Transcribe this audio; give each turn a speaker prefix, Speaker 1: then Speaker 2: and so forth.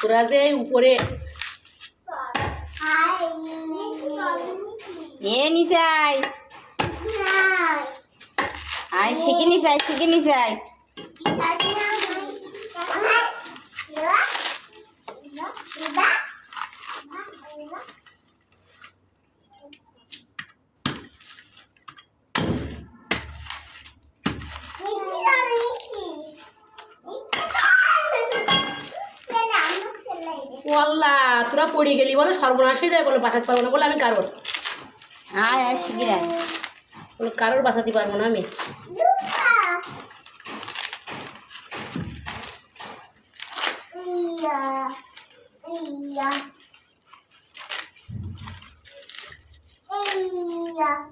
Speaker 1: তোরা যে উপরে।
Speaker 2: এ নিসাই। আয় শিখে নিসাই শিখে নিসাই।
Speaker 1: ওয়াল্লা তোরা পড়ে গেলি বলো সর্বনাশ হয়ে যায় বলো বাঁচাতে পারব না। বলে আমি কারোর? বলো কারোর বাঁচাতে পারব না আমি?
Speaker 3: Yeah.